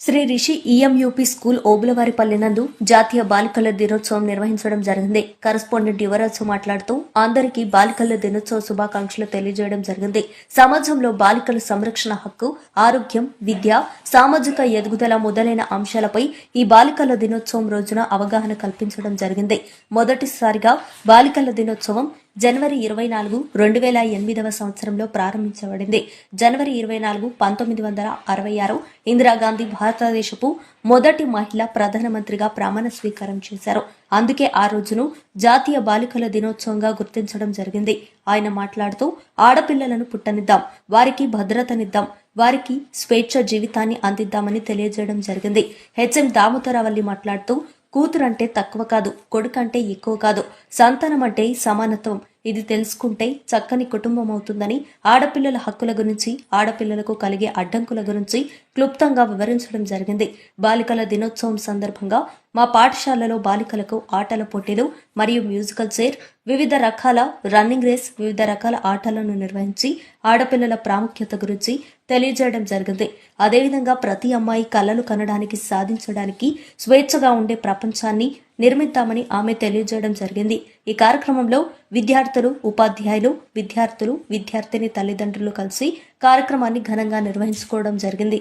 Shri Rishi EMUP school Obulavaripalli నందు జాతీయ బాలికల దినోత్సవం నిర్వహించడం జరిగింది. కరస్పాండెంట్ యువరాజు మాట్లాడుతూ అందరికీ బాలికల దినోత్సవ శుభాకాంక్షలు తెలియజేయడం జరిగింది. సమాజంలో బాలికల సంరక్షణ హక్కు ఆరోగ్యం విద్య సామాజిక ఎదుగుదల మొదలైన అంశాలపై ఈ బాలికల దినోత్సవం రోజున అవగాహన కల్పించడం జరిగింది. మొదటిసారిగా బాలికల దినోత్సవం జనవరి ఇరవై నాలుగు రెండు వేల ఎనిమిదవ సంవత్సరంలో ప్రారంభించబడింది. జనవరి ఇరవై నాలుగు పంతొమ్మిది వందల అరవై ఆరు ఇందిరాగాంధీ భారతదేశపు మొదటి మహిళ ప్రధానమంత్రిగా ప్రమాణ స్వీకారం చేశారు. అందుకే ఆ రోజును జాతీయ బాలికల దినోత్సవంగా గుర్తించడం జరిగింది. ఆయన మాట్లాడుతూ ఆడపిల్లలను పుట్టనిద్దాం వారికి భద్రతనిద్దాం వారికి స్వేచ్ఛ జీవితాన్ని అందిద్దామని తెలియజేయడం జరిగింది. హెచ్ఎం దామోదరవల్లి మాట్లాడుతూ కూతురంటే తక్కువ కాదు కొడుకంటే ఎక్కువ కాదు. సంతానం అంటే సమానత్వం. ఇది తెలుసుకుంటే చక్కని కుటుంబం అవుతుందని ఆడపిల్లల హక్కుల గురించి ఆడపిల్లలకు కలిగే అడ్డంకుల గురించి క్లుప్తంగా వివరించడం జరిగింది. బాలికల దినోత్సవం సందర్భంగా మా పాఠశాలలో బాలికలకు ఆటల పోటీలు మరియు మ్యూజికల్ చైర్ వివిధ రకాల రన్నింగ్ రేస్ వివిధ రకాల ఆటలను నిర్వహించి ఆడపిల్లల ప్రాముఖ్యత గురించి తెలియజేయడం జరిగింది. అదేవిధంగా ప్రతి అమ్మాయి కళలు కనడానికి సాధించడానికి స్వేచ్ఛగా ఉండే ప్రపంచాన్ని నిర్మిద్దామని ఆమె తెలియజేయడం జరిగింది. ఈ కార్యక్రమంలో విద్యార్థులు ఉపాధ్యాయులు విద్యార్థులు విద్యార్థిని తల్లిదండ్రులు కలిసి కార్యక్రమాన్ని ఘనంగా నిర్వహించుకోవడం జరిగింది.